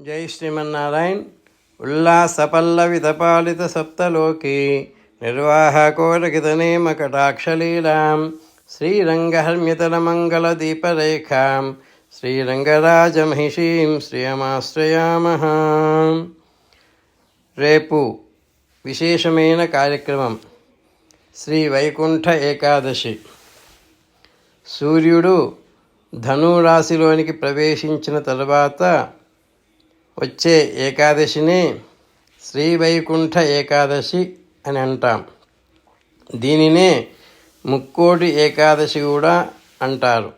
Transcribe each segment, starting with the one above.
జై శ్రీమన్నారాయణ. ఉల్లాసపల్లవితపాలిత సప్తలోకి. నిర్వాహకోరకితనేమ కటాక్షలీలాం. శ్రీరంగహర్మ్యతలమంగళదీపరేఖాం. శ్రీరంగరాజమహిషీం శ్రియమాశ్రయామః రేపు విశేషమైన కార్యక్రమం. శ్రీ వైకుంఠ ఏకాదశి. సూర్యుడు ధనురాశిలోనికి ప్రవేశించిన తరువాత వచ్చే ఏకాదశిని శ్రీవైకుంఠ ఏకాదశి అని అంటాం. దీనినే ముక్కోటి ఏకాదశి కూడా అంటారు.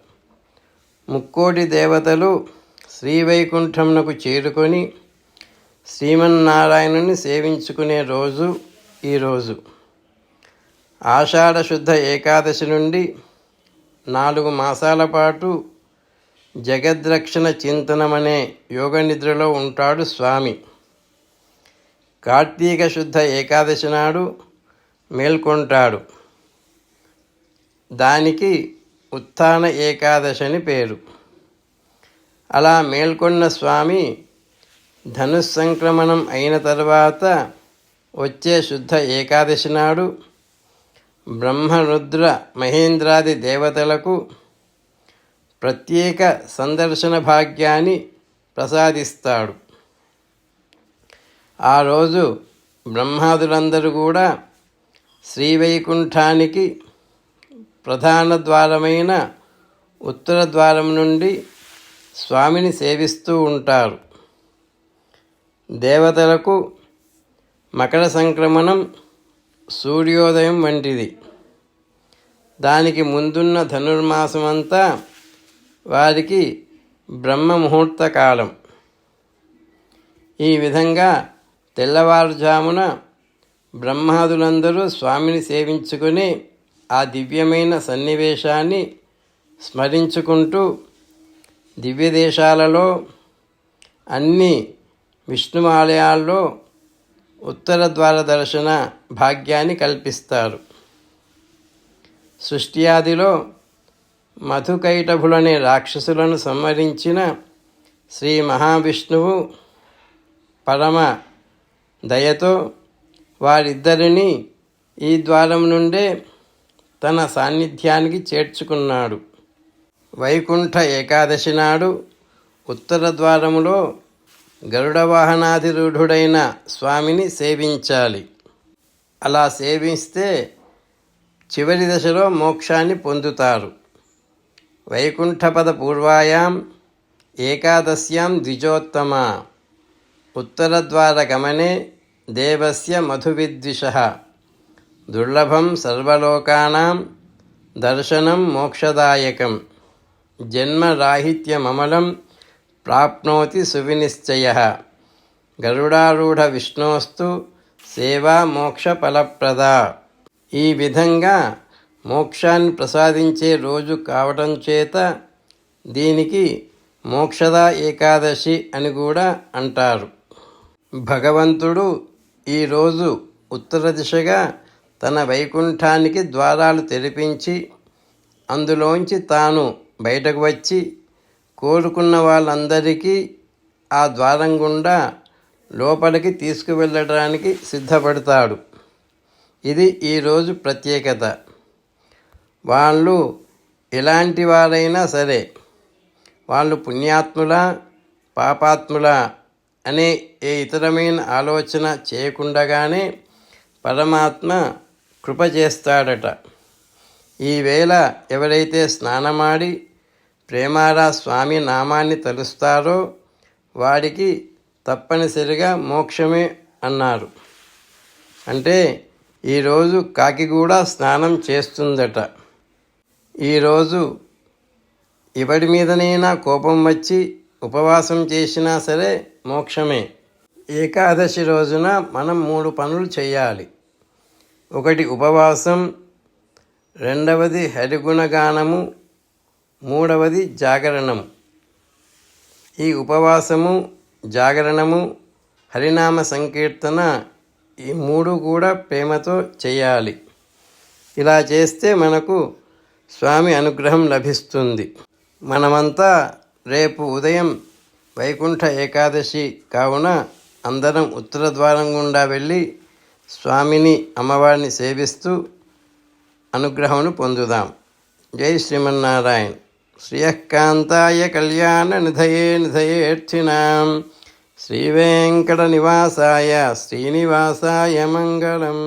ముక్కోటి దేవతలు శ్రీవైకుంఠంనకు చేరుకొని శ్రీమన్నారాయణుని సేవించుకునే రోజు ఈరోజు ఆషాఢశుద్ధ ఏకాదశి నుండి నాలుగు మాసాల పాటు జగద్రక్షణ చింతనమనే యోగ నిద్రలో ఉంటాడు స్వామి. కార్తీక శుద్ధ ఏకాదశి నాడు మేల్కొంటాడు. దానికి ఉత్థాన ఏకాదశి అని పేరు. అలా మేల్కొన్న స్వామి ధనుస్సంక్రమణం అయిన తర్వాత వచ్చే శుద్ధ ఏకాదశి నాడు బ్రహ్మరుద్ర మహేంద్రాది దేవతలకు ప్రత్యేక సందర్శన భాగ్యాన్ని ప్రసాదిస్తాడు. ఆ రోజు బ్రహ్మాదులందరూ కూడా శ్రీవైకుంఠానికి ప్రధాన ద్వారమైన ఉత్తర ద్వారం నుండి స్వామిని సేవిస్తూ ఉంటారు. దేవతలకు మకర సంక్రమణం సూర్యోదయం వంటిది. దానికి ముందున్న ధనుర్మాసమంతా వారికి బ్రహ్మ ముహూర్త కాలం. ఈ విధంగా తెల్లవారుజామున బ్రహ్మాదులందరూ స్వామిని సేవించుకుని ఆ దివ్యమైన సన్నివేశాన్ని స్మరించుకుంటూ దివ్యదేశాలలో అన్ని విష్ణు ఆలయాల్లో ఉత్తర ద్వార దర్శన భాగ్యాన్ని కల్పిస్తారు. సృష్టియాదిలో మధుకైటభులనే రాక్షసులను సంహరించిన శ్రీ మహావిష్ణువు పరమ దయతో వారిద్దరిని ఈ ద్వారం నుండే తన సాన్నిధ్యానికి చేర్చుకున్నాడు. వైకుంఠ ఏకాదశి నాడు ఉత్తర ద్వారములో గరుడ వాహనాధిరూఢుడైన స్వామిని సేవించాలి. అలా సేవిస్తే చివరి దశలో మోక్షాన్ని పొందుతారు. వైకుంఠపద పూర్వాయాం ఏకాదశ్యాం ద్విజోత్తమ. ఉత్తరద్వారగమనే దేవస్య మధువిద్విష. దుర్లభం సర్వలోకానాం దర్శనం మోక్షదాయకం. జన్మరాహిత్యమమలం ప్రాప్నోతి సువినిశ్చయ. గరుడారూఢ విష్ణోస్తు సేవా మోక్ష ఫలప్రద. ఈ విధంగా మోక్షాన్ని ప్రసాదించే రోజు కావటం చేత దీనికి మోక్షద ఏకాదశి అని కూడా అంటారు. భగవంతుడు ఈరోజు ఉత్తర దిశగా తన వైకుంఠానికి ద్వారాలు తెరిపించి అందులోంచి తాను బయటకు వచ్చి కోరుకున్న వాళ్ళందరికీ ఆ ద్వారం గుండా లోపలికి తీసుకువెళ్ళడానికి సిద్ధపడతాడు. ఇది ఈరోజు ప్రత్యేకత. వాళ్ళు ఎలాంటి వారైనా సరే వాళ్ళు పుణ్యాత్ముల పాపాత్ముల అనే ఏ ఇతరమైన ఆలోచన చేయకుండగానే పరమాత్మ కృప చేస్తాడట. ఈవేళ ఎవరైతే స్నానమాడి ప్రేమారా స్వామి నామాన్ని తలుస్తారో వాడికి తప్పనిసరిగా మోక్షమే అన్నారు. అంటే ఈరోజు కాకి కూడా స్నానం చేస్తుందట. ఈరోజు ఎవడి మీదనైనా కోపం వచ్చి ఉపవాసం చేసినా సరే మోక్షమే. ఏకాదశి రోజున మనం మూడు పనులు చేయాలి. ఒకటి ఉపవాసం రెండవది హరిగుణగానము మూడవది జాగరణము. ఈ ఉపవాసము జాగరణము హరినామ సంకీర్తన ఈ మూడు కూడా ప్రేమతో చేయాలి. ఇలా చేస్తే మనకు స్వామి అనుగ్రహం లభిస్తుంది. మనమంతా రేపు ఉదయం వైకుంఠ ఏకాదశి కావున అందరం ఉత్తర ద్వారం గుండా వెళ్ళి స్వామిని అమ్మవారిని సేవిస్తూ అనుగ్రహమును పొందుదాం. జై శ్రీమన్నారాయణ. శ్రియకాంతాయ కళ్యాణ నిధయే నిధయేర్థినాం. శ్రీవేంకట నివాసాయ శ్రీనివాసాయ మంగళం.